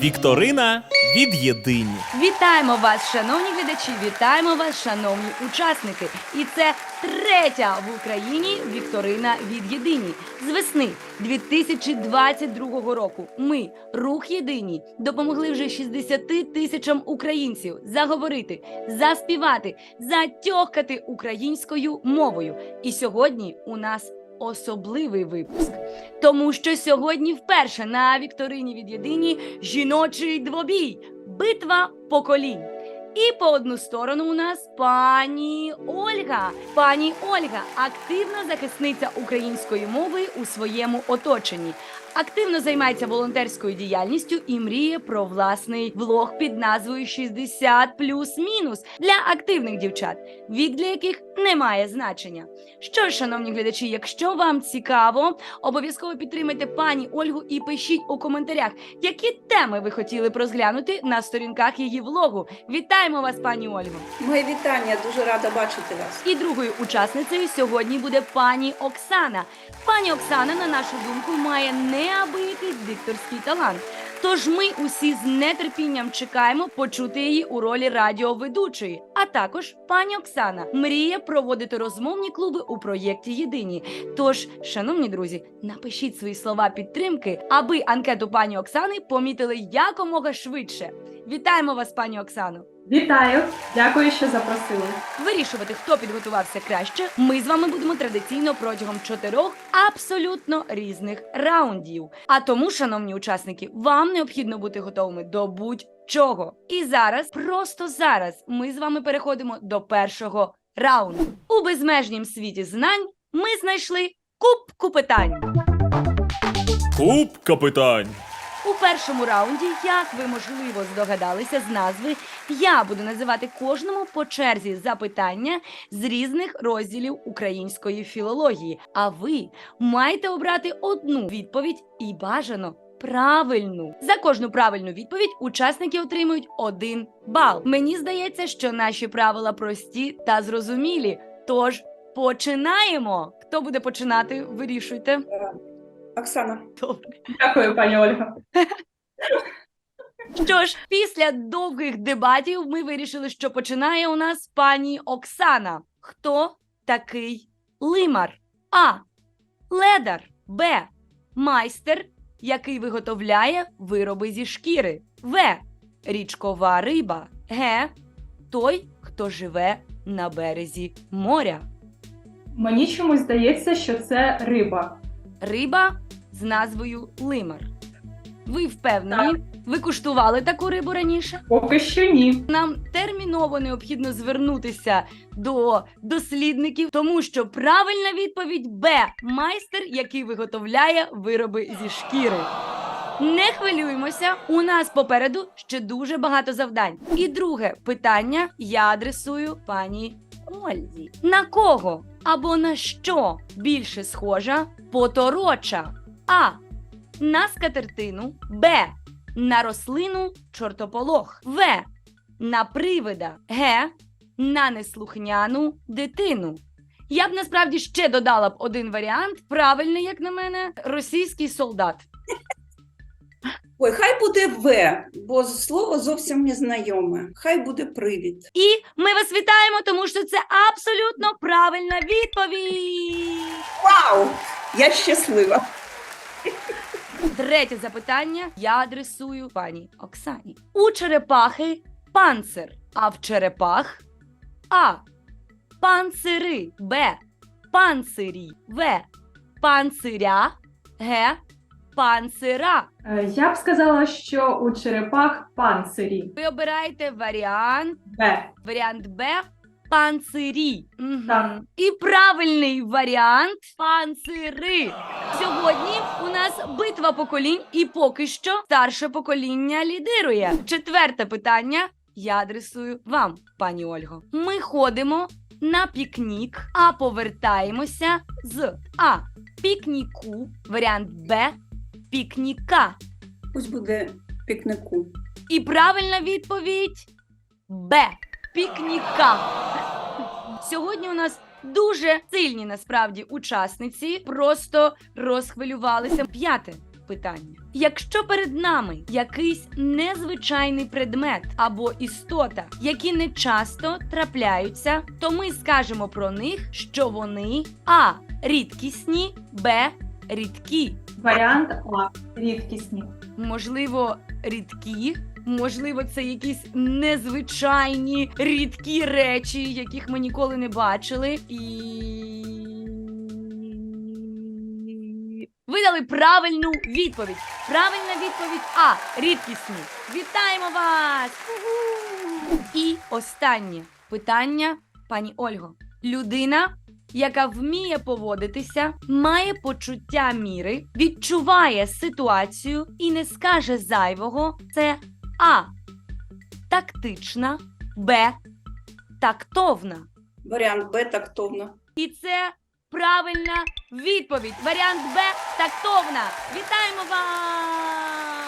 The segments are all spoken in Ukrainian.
Вікторина від єдині. Вітаємо вас, шановні глядачі! Вітаємо вас, шановні учасники! І це третя в Україні Вікторина від Єдині з весни 2022 року. Ми, рух єдині, допомогли вже 60 тисячам українців заговорити, заспівати, затьохкати українською мовою. І сьогодні у нас особливий випуск. Тому що сьогодні вперше на Вікторині від Єдині жіночий двобій битва поколінь. І по одну сторону у нас пані Ольга. Пані Ольга активна захисниця української мови у своєму оточенні. Активно займається волонтерською діяльністю і мріє про власний влог під назвою 60 плюс-мінус для активних дівчат, вік для яких не має значення. Що ж, шановні глядачі, якщо вам цікаво, обов'язково підтримайте пані Ольгу і пишіть у коментарях, які теми ви хотіли б розглянути на сторінках її влогу. Вітаємо вас, пані Ольго! Моє вітання, дуже рада бачити вас. І другою учасницею сьогодні буде пані Оксана. Пані Оксана, на нашу думку, має неабиякий дикторський талант. Тож ми усі з нетерпінням чекаємо почути її у ролі радіоведучої. А також пані Оксана мріє проводити розмовні клуби у проєкті Єдині. Тож, шановні друзі, напишіть свої слова підтримки, аби анкету пані Оксани помітили якомога швидше. Вітаємо вас, пані Оксано! Вітаю! Дякую, що запросили. Вирішувати, хто підготувався краще, ми з вами будемо традиційно протягом чотирьох абсолютно різних раундів. А тому, шановні учасники, вам необхідно бути готовими до будь-чого. І зараз, просто зараз, ми з вами переходимо до першого раунду. У безмежнім світі знань ми знайшли кубку питань. Кубка питань. У першому раунді, як ви можливо здогадалися з назви, я буду називати кожному по черзі запитання з різних розділів української філології. А ви маєте обрати одну відповідь і бажано. Правильну за кожну правильну відповідь учасники отримують один бал. Мені здається, що наші правила прості та зрозумілі. Тож починаємо. Хто буде починати? Вирішуйте. Оксана, Добре. Дякую, пані Ольга. Що ж, після довгих дебатів ми вирішили, що починає у нас пані Оксана. Хто такий лимар? А. Ледар. Б. Майстер, який виготовляє вироби зі шкіри. В. Річкова риба. Г. Той, хто живе на березі моря. Мені чомусь здається, що це риба. Риба з назвою лимар. Ви впевнені? Ви куштували таку рибу раніше? Поки що ні. Нам терміново необхідно звернутися до дослідників, тому що правильна відповідь Б майстер, який виготовляє вироби зі шкіри. Не хвилюємося, у нас попереду ще дуже багато завдань. І друге питання я адресую пані Ользі. На кого або на що більше схожа потороча? А. На скатертину, Б. На рослину чортополох. В. На привида. Г. На неслухняну дитину. Я б насправді ще додала б один варіант. Правильний, як на мене, російський солдат. ой, хай буде В, бо слово зовсім незнайоме. Хай буде привід. І ми вас вітаємо, тому що це абсолютно правильна відповідь. Вау! Я щаслива. Третє запитання я адресую пані Оксані. У черепахи панцир, а в черепах А. Панцири, Б. Панцирі, В. Панциря, Г. Панцира. Е, Я б сказала, що у черепах панцирі. Ви обираєте варіант, Б. варіант Б. Панцирі. Так. І правильний варіант панцири. Сьогодні у нас битва поколінь, і поки що старше покоління лідирує. Четверте питання я адресую вам, пані Ольго. Ми ходимо на пікнік, а повертаємося з А. Пікніку, варіант Б. Пікніка. Пусть буде пікнику. І правильна відповідь Б. Пікніка. Сьогодні у нас дуже сильні насправді учасниці. Просто розхвилювалися. П'яте питання. Якщо перед нами якийсь незвичайний предмет або істота, які не часто трапляються, то ми скажемо про них, що вони а. рідкісні, б. рідкі. Варіант А. Рідкісні. Можливо, рідкі. Можливо, це якісь незвичайні рідкі речі, яких ми ніколи не бачили. І ви дали правильну відповідь. Правильна відповідь А. Рідкісні. Вітаємо вас! І останнє питання, пані Ольго. Людина, яка вміє поводитися, має почуття міри, відчуває ситуацію і не скаже зайвого. Це А. Тактична, Б. Тактовна. Варіант Б тактовно. І це правильна відповідь. Варіант Б тактовна. Вітаємо вас!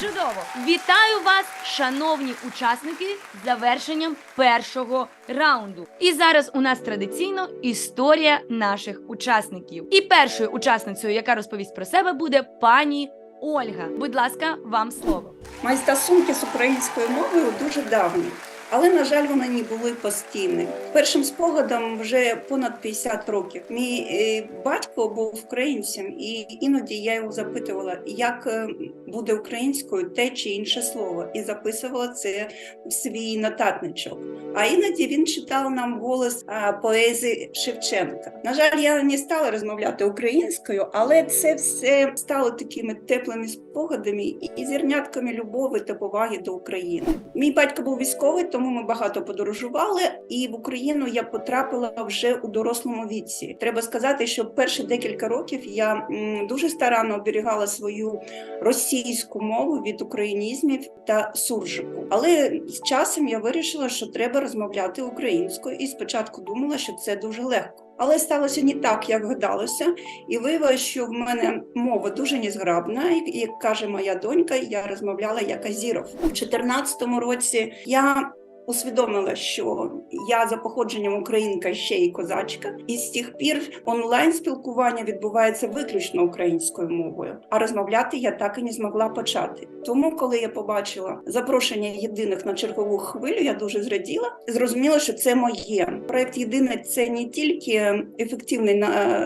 Чудово! Вітаю вас, шановні учасники, з завершенням першого раунду. І зараз у нас традиційно історія наших учасників. І першою учасницею, яка розповість про себе, буде пані Ольга. Будь ласка, вам слово. Мої стосунки з українською мовою дуже давні, але, на жаль, вони не були постійні. Першим спогадом вже понад 50 років. Мій е, батько був українцем, і іноді я його запитувала, як е, буде українською те чи інше слово, і записувала це в свій нотатничок. А іноді він читав нам голос поезії Шевченка. На жаль, я не стала розмовляти українською, але це все стало такими теплими спогадами і зірнятками любові та поваги до України. Мій батько був військовий, тому ми багато подорожували, і в Україну я потрапила вже у дорослому віці. Треба сказати, що перші декілька років я дуже старанно оберігала свою російську мову від українізмів та суржику. Але з часом я вирішила, що треба розмовляти українською, і спочатку думала, що це дуже легко. Але сталося не так, як гадалося, і виявилося, що в мене мова дуже незграбна. І як каже моя донька, я розмовляла як Азіров. У 2014 році я усвідомила, що я за походженням українка ще й козачка, і з тих пір онлайн спілкування відбувається виключно українською мовою. А розмовляти я так і не змогла почати. Тому, коли я побачила запрошення єдиних на чергову хвилю, я дуже зраділа. Зрозуміла, що це моє. Проект єдине це не тільки ефективний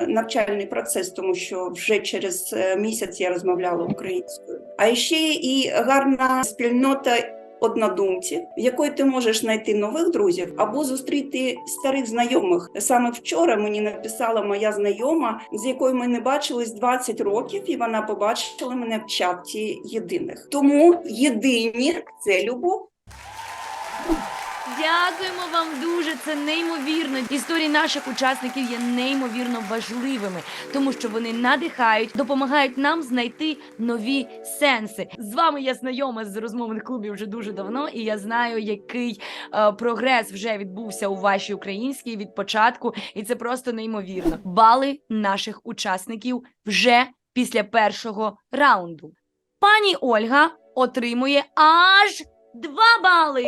навчальний процес, тому що вже через е, місяць я розмовляла українською, а ще і гарна спільнота однодумців, в якої ти можеш знайти нових друзів або зустріти старих знайомих. Саме вчора мені написала моя знайома, з якою ми не бачились 20 років, і вона побачила мене в чаті єдиних. Тому єдині це любов. Дякуємо вам дуже. Це неймовірно. Історії наших учасників є неймовірно важливими, тому що вони надихають, допомагають нам знайти нові сенси. З вами я знайома з розмовних клубів вже дуже давно, і я знаю, який е, прогрес вже відбувся у вашій українській від початку, і це просто неймовірно. Бали наших учасників вже після першого раунду. Пані Ольга отримує аж два бали.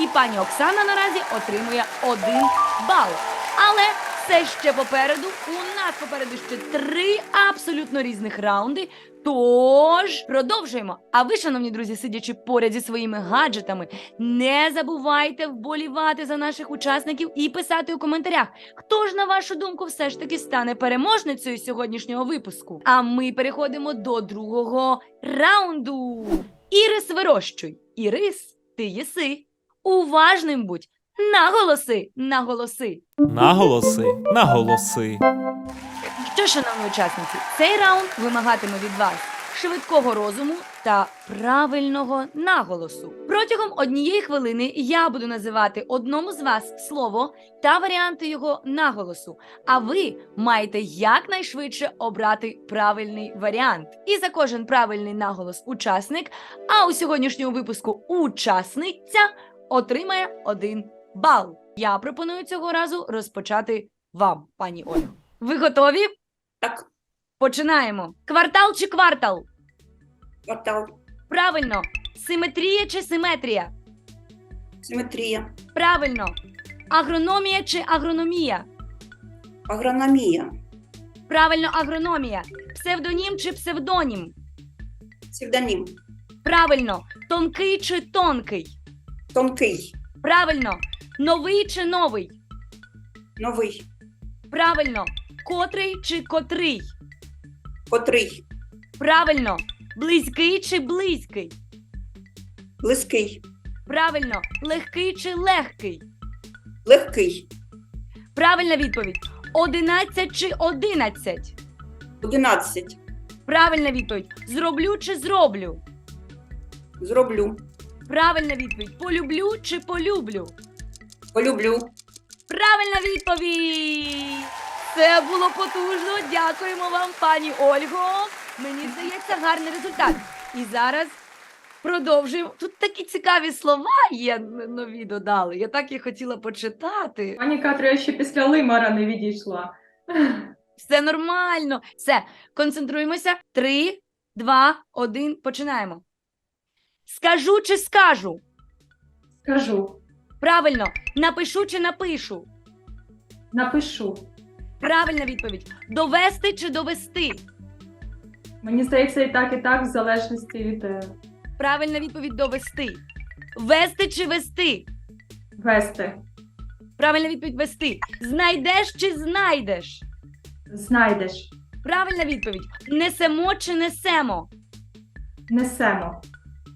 І пані Оксана наразі отримує один бал. Але все ще попереду. У нас попереду ще три абсолютно різних раунди. Тож продовжуємо. А ви, шановні друзі, сидячи поряд зі своїми гаджетами, не забувайте вболівати за наших учасників і писати у коментарях, хто ж на вашу думку все ж таки стане переможницею сьогоднішнього випуску. А ми переходимо до другого раунду. Ірис вирощуй. Ірис, ти єси. Уважним будь. Наголоси, наголоси. Наголоси, наголоси. Що, шановні учасниці, цей раунд вимагатиме від вас швидкого розуму та правильного наголосу. Протягом однієї хвилини я буду називати одному з вас слово та варіанти його наголосу. А ви маєте якнайшвидше обрати правильний варіант. І за кожен правильний наголос учасник, а у сьогоднішньому випуску учасниця отримає один бал. Я пропоную цього разу розпочати вам, пані Ольго. Ви готові? Так, Починаємо. Квартал чи квартал? квартал, Правильно. Симетрія чи симетрія? симетрія, Правильно. Агрономія чи агрономія? агрономія, Правильно, агрономія. Псевдонім чи псевдонім? Псевдонім. Правильно, тонкий чи тонкий? Тонкий. Правильно, новий чи новий? Новий. Правильно, котрий чи котрий? Котрий. Правильно, близький чи близький? Близький. Правильно, легкий чи легкий? Легкий. Правильна відповідь: 11 чи 11? Одинадцять. Правильна відповідь: зроблю чи зроблю? Зроблю. Правильна відповідь: полюблю чи полюблю? Полюблю. Правильна відповідь! Це було потужно. Дякуємо вам, пані Ольго. Мені здається, гарний результат. І зараз продовжуємо. Тут такі цікаві слова є нові додали. Я так і хотіла почитати. Пані Катря я ще після лимара не відійшла. Все нормально. Все, концентруємося. Три, два, один. Починаємо. Скажу чи скажу? Скажу, Правильно, напишу чи напишу? напишу. Правильна відповідь: довести чи довести? Мені здається, і так, і так, в залежності від е, Правильна відповідь довести. Вести чи вести? вести. Правильна відповідь вести. Знайдеш чи знайдеш? Знайдеш, Правильна відповідь. Несемо чи несемо? несемо,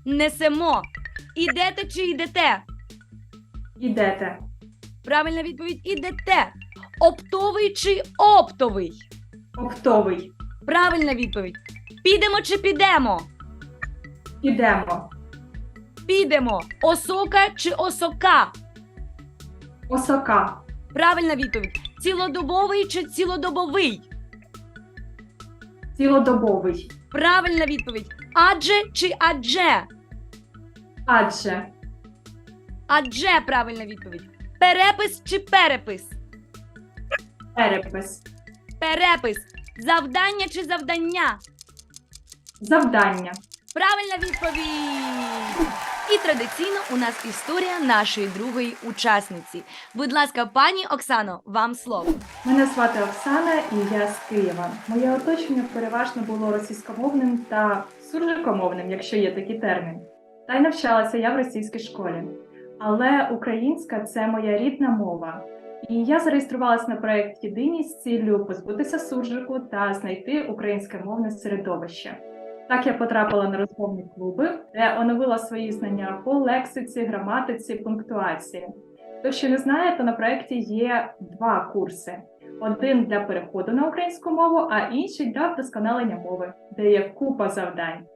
Несемо. Ідете чи йдете? ідете, Правильна відповідь ідете. Оптовий чи оптовий? оптовий, Правильна відповідь. Підемо чи підемо? ідемо, Підемо. Осока чи осока? осока, Правильна відповідь. Цілодобовий чи цілодобовий? цілодобовий, Правильна відповідь. Адже чи адже? адже, Адже правильна відповідь. Перепис чи перепис? Перепис, Перепис. Завдання чи завдання? завдання. Правильна відповідь. І традиційно у нас історія нашої другої учасниці. Будь ласка, пані Оксано, вам слово. Мене звати Оксана і я з Києва. Моє оточення переважно було російськомовним та суржикомовним, якщо є такий термін. Та й навчалася я в російській школі. Але українська це моя рідна мова. І я зареєструвалася на проект Єдині з ціллю позбутися суржику та знайти українське мовне середовище. Так я потрапила на розмовні клуби, де оновила свої знання по лексиці, граматиці, пунктуації. Хто ще не знає, то на проєкті є два курси: один для переходу на українську мову, а інший для вдосконалення мови, де є купа завдань.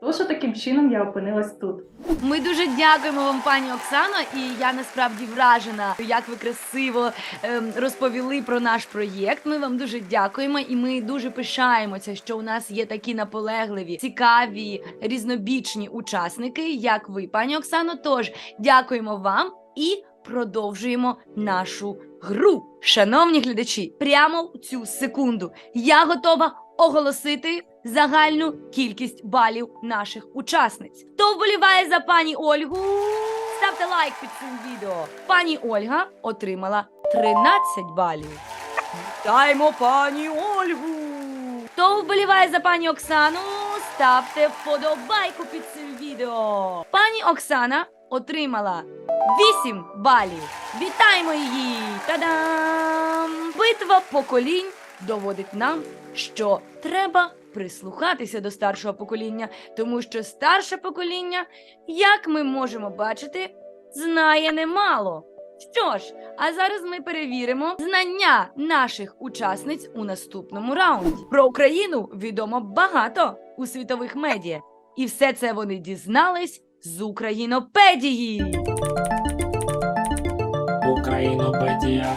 Тож таким чином я опинилась тут. Ми дуже дякуємо вам, пані Оксано, і я насправді вражена, як ви красиво ем, розповіли про наш проєкт. Ми вам дуже дякуємо, і ми дуже пишаємося, що у нас є такі наполегливі, цікаві, різнобічні учасники, як ви, пані Оксано. Тож дякуємо вам і продовжуємо нашу гру. Шановні глядачі, прямо в цю секунду я готова оголосити загальну кількість балів наших учасниць. Хто вболіває за пані Ольгу? Ставте лайк під цим відео. Пані Ольга отримала 13 балів. Вітаємо пані Ольгу! Хто вболіває за пані Оксану? Ставте вподобайку під цим відео. Пані Оксана отримала 8 балів. Вітаємо її! Та-дам! Битва поколінь доводить нам, що треба прислухатися до старшого покоління, тому що старше покоління, як ми можемо бачити, знає немало. Що ж, а зараз ми перевіримо знання наших учасниць у наступному раунді. Про Україну відомо багато у світових медіа, і все це вони дізнались з Українопедії. Українопедія.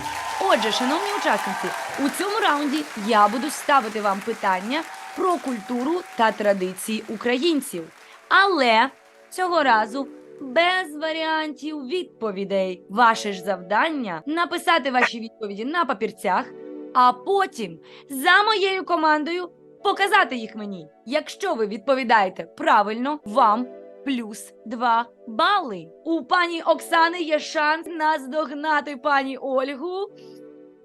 Отже, шановні учасниці, у цьому раунді я буду ставити вам питання про культуру та традиції українців. Але цього разу без варіантів відповідей. Ваше ж завдання написати ваші відповіді на папірцях, а потім за моєю командою показати їх мені. Якщо ви відповідаєте правильно, вам плюс 2 бали. У пані Оксани є шанс наздогнати пані Ольгу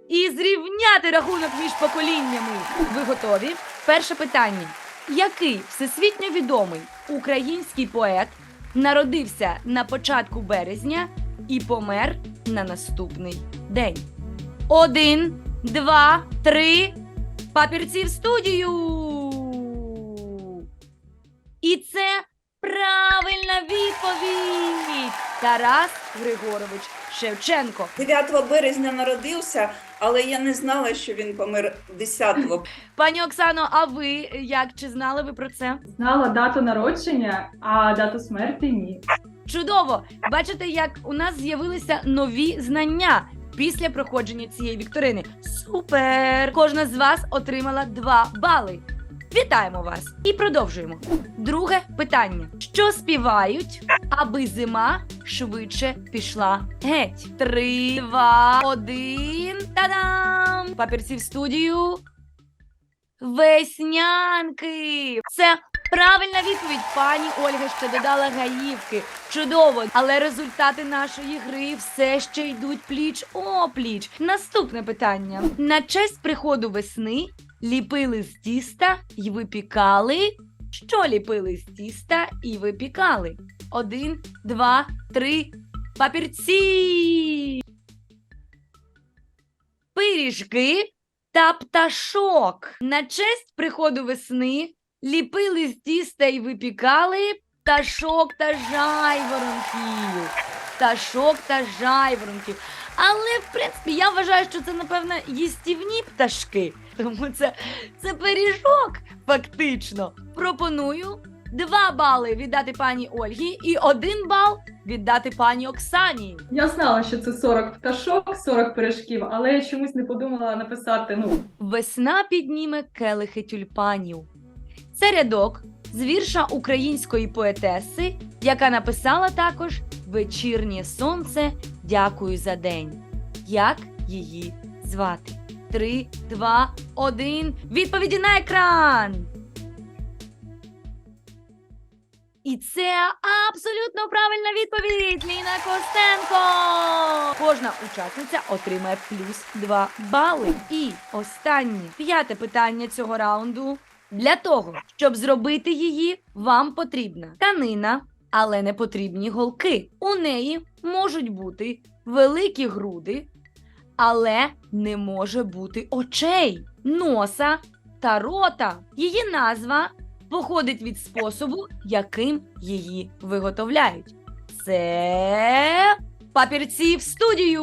і зрівняти рахунок між поколіннями. Ви готові? Перше питання: який всесвітньо відомий український поет народився на початку березня і помер на наступний день? Один, два, три. Папірці в студію. І це правильна відповідь. Тарас Григорович Шевченко. 9 березня народився, але я не знала, що він помер 10-го. Пані Оксано, а ви як чи знали ви про це? Знала дату народження, а дату смерті ні. Чудово! Бачите, як у нас з'явилися нові знання після проходження цієї вікторини. Супер! Кожна з вас отримала 2 бали. Вітаємо вас і продовжуємо. Друге питання: що співають, аби зима швидше пішла геть? Три, два, один. Та-дам! Папірці в студію. Веснянки. Це правильна відповідь. Пані Ольга ще додала гаївки. Чудово, але результати нашої гри все ще йдуть пліч опліч. Наступне питання: на честь приходу весни ліпили з тіста і випікали. Що ліпили з тіста і випікали? Один, два, три. Папірці. Пиріжки та пташок. На честь приходу весни ліпили з тіста і випікали пташок та жайворонків. Пташок та жайворонків. Але, в принципі, я вважаю, що це, напевно, їстівні пташки. Тому це, це пиріжок, фактично. Пропоную два бали віддати пані Ольгі і один бал віддати пані Оксані. Я знала, що це 40 пташок, 40 пиріжків, але я чомусь не подумала написати ну Весна підніме келихи тюльпанів. Це рядок з вірша української поетеси, яка написала також Вечірнє сонце. Дякую за день. Як її звати? Три, два, один. Відповіді на екран. І це абсолютно правильна відповідь, Ліна Костенко. Кожна учасниця отримає плюс 2 бали. І останнє п'яте питання цього раунду. Для того, щоб зробити її, вам потрібна тканина, але не потрібні голки. У неї можуть бути великі груди, але не може бути очей, носа та рота. Її назва походить від способу, яким її виготовляють. Це папірці в студію.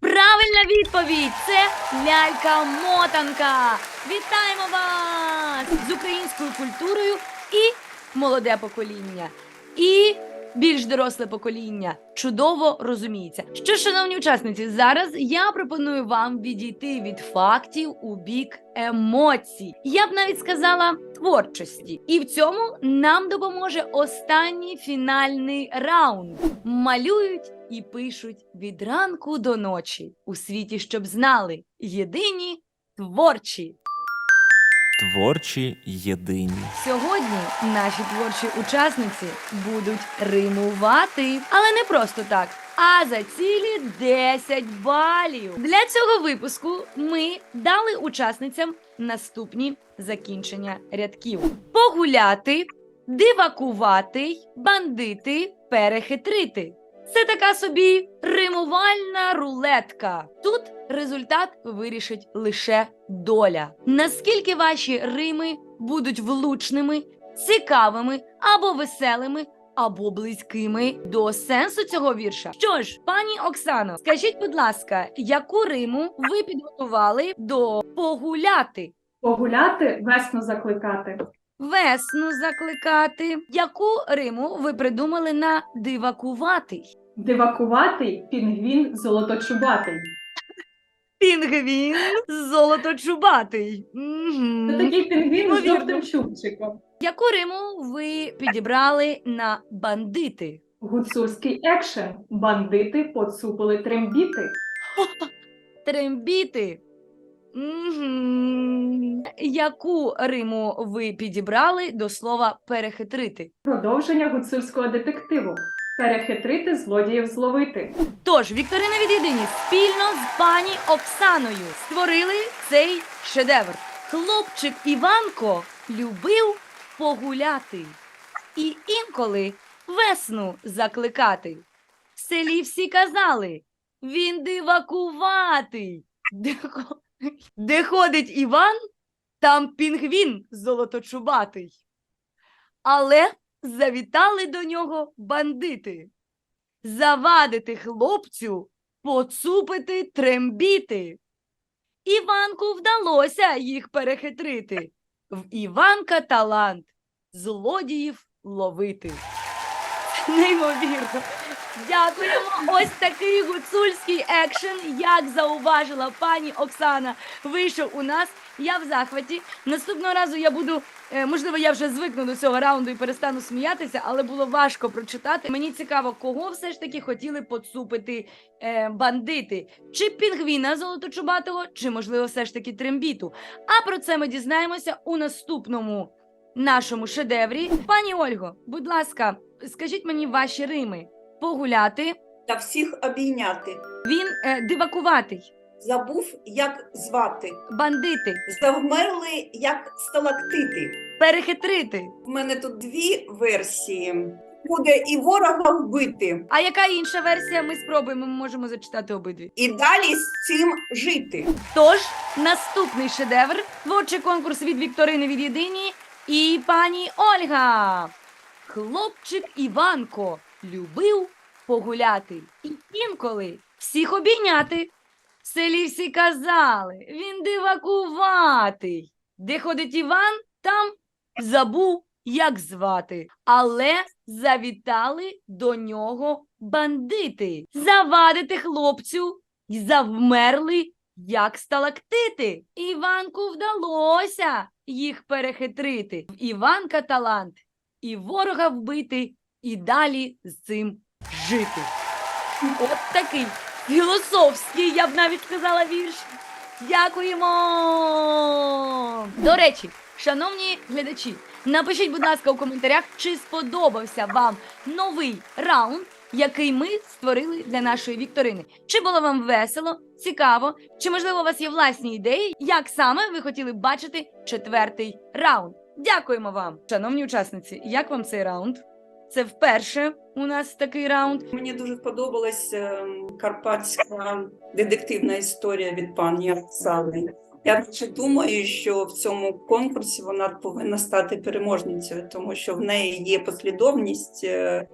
Правильна відповідь це лялька-мотанка. Вітаємо вас з українською культурою і молоде покоління, і більш доросле покоління чудово розуміється. Що, шановні учасниці, зараз я пропоную вам відійти від фактів у бік емоцій. Я б навіть сказала творчості. І в цьому нам допоможе останній фінальний раунд. Малюють і пишуть від ранку до ночі у світі, щоб знали єдині творчі. Творчі єдині. Сьогодні наші творчі учасниці будуть римувати, але не просто так, а за цілі 10 балів. Для цього випуску ми дали учасницям наступні закінчення рядків: погуляти, дивакувати, бандити, перехитрити. Це така собі римувальна рулетка. Тут результат вирішить лише доля. Наскільки ваші рими будуть влучними, цікавими або веселими, або близькими до сенсу цього вірша. Що ж, пані Оксано, скажіть, будь ласка, яку риму ви підготували до погуляти? погуляти, весну закликати. Весну закликати. Яку риму ви придумали на дивакуватий? Дивакуватий пінгвін золоточубатий. Пінгвін золоточубатий. Це такий пінгвін з Ймовірно. жовтим чубчиком. Яку риму ви підібрали на бандити? Гуцульський екшен. Бандити поцупили трембіти. Трембіти. Яку риму ви підібрали до слова перехитрити? Продовження гуцульського детективу. перехитрити злодіїв зловити. Тож Вікторина від єдині спільно з пані Оксаною створили цей шедевр. Хлопчик Іванко любив погуляти і інколи весну закликати. В селі всі казали він дивакуватий. Де, хо- ходить Іван, там пінгвін золоточубатий. Але завітали до нього бандити завадити хлопцю, поцупити трембіти. Іванку вдалося їх перехитрити. В Іванка талант злодіїв ловити. Неймовірно. Дякуємо. Ось такий гуцульський екшен, як зауважила пані Оксана, вийшов у нас. Я в захваті. Наступного разу я буду, е, можливо, я вже звикну до цього раунду і перестану сміятися, але було важко прочитати. Мені цікаво, кого все ж таки хотіли поцупити е, бандити. Чи пінгвіна золоточубатого, чи, можливо, все ж таки трембіту. А про це ми дізнаємося у наступному нашому шедеврі. Пані Ольго, будь ласка, скажіть мені ваші рими. Погуляти. Та всіх обійняти. Він е, дивакуватий, Забув, як звати. бандити, Завмерли, як сталактити. перехитрити. У мене тут дві версії. Буде і ворога вбити, А яка інша версія? Ми спробуємо, ми можемо зачитати обидві. і далі з цим жити. Тож, наступний шедевр творчий конкурс від Вікторини від Єдині і пані Ольга. Хлопчик Іванко любив погуляти і інколи всіх обійняти. В селі всі казали, він дивакуватий. Де ходить Іван, там забув, як звати. Але завітали до нього бандити. Завадити хлопцю й завмерли, як сталактити. Іванку вдалося їх перехитрити. В Іванка талант і ворога вбити, і далі з цим жити. От такий філософський, я б навіть сказала, вірш. Дякуємо! До речі, шановні глядачі, напишіть, будь ласка, у коментарях, чи сподобався вам новий раунд, який ми створили для нашої вікторини. Чи було вам весело, цікаво, чи можливо у вас є власні ідеї, як саме ви хотіли б бачити четвертий раунд? Дякуємо вам, шановні учасниці. Як вам цей раунд? Це вперше у нас такий раунд. Мені дуже сподобалась е, карпатська детективна історія від пані Оксани. Я дуже думаю, що в цьому конкурсі вона повинна стати переможницею, тому що в неї є послідовність е,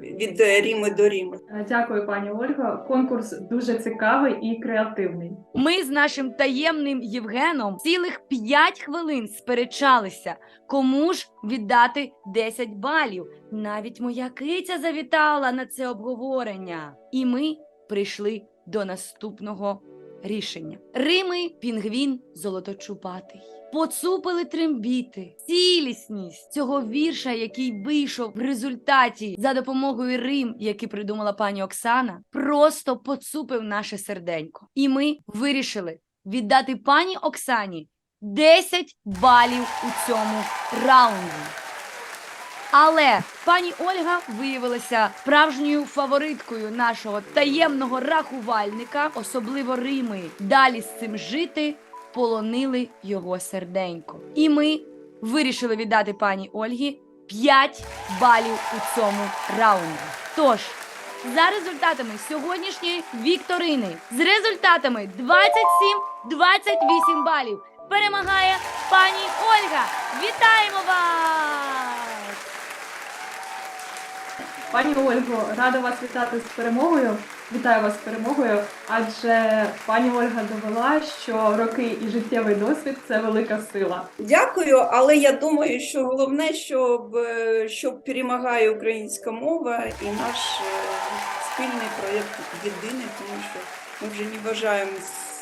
від Ріми до Ріми. Дякую, пані Ольго. Конкурс дуже цікавий і креативний. Ми з нашим таємним Євгеном цілих 5 хвилин сперечалися, кому ж віддати 10 балів. Навіть моя киця завітала на це обговорення. І ми прийшли до наступного рішення. Рими, пінгвін, золоточубатий. Поцупили трембіти, цілісність цього вірша, який вийшов в результаті за допомогою рим, які придумала пані Оксана, просто поцупив наше серденько. І ми вирішили віддати пані Оксані 10 балів у цьому раунді. Але пані Ольга виявилася справжньою фавориткою нашого таємного рахувальника, особливо Рими. Далі з цим жити полонили його серденько. І ми вирішили віддати пані Ольгі 5 балів у цьому раунді. Тож, за результатами сьогоднішньої вікторини, з результатами 27-28 балів, перемагає пані Ольга. Вітаємо вас! Пані Ольго, рада вас вітати з перемогою. Вітаю вас з перемогою, адже пані Ольга довела, що роки і життєвий досвід це велика сила. Дякую, але я думаю, що головне, щоб, е, щоб перемагає українська мова і наш е, спільний проєкт єдиний, тому що ми вже не вважаємо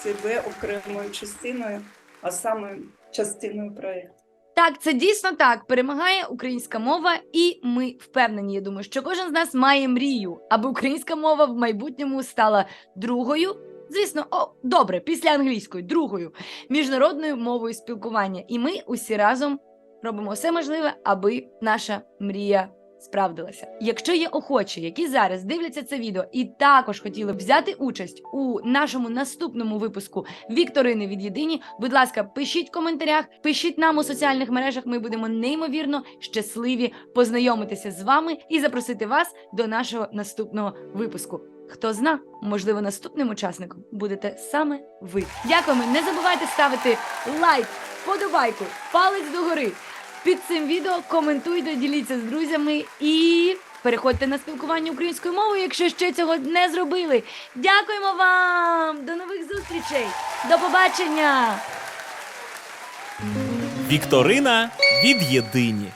себе окремою частиною, а саме частиною проєкту. Так, це дійсно так. Перемагає українська мова, і ми впевнені. Я думаю, що кожен з нас має мрію, аби українська мова в майбутньому стала другою. Звісно, о, добре, після англійської, другою міжнародною мовою спілкування. І ми усі разом робимо все можливе, аби наша мрія справдилася. Якщо є охочі, які зараз дивляться це відео і також хотіли б взяти участь у нашому наступному випуску Вікторини від Єдині, будь ласка, пишіть в коментарях, пишіть нам у соціальних мережах. Ми будемо неймовірно щасливі познайомитися з вами і запросити вас до нашого наступного випуску. Хто зна, можливо, наступним учасником будете саме ви. Дякуємо. Не забувайте ставити лайк, вподобайку, палець догори. Під цим відео коментуйте, діліться з друзями і переходьте на спілкування українською мовою, якщо ще цього не зробили. Дякуємо вам! До нових зустрічей! До побачення! Вікторина від єдині.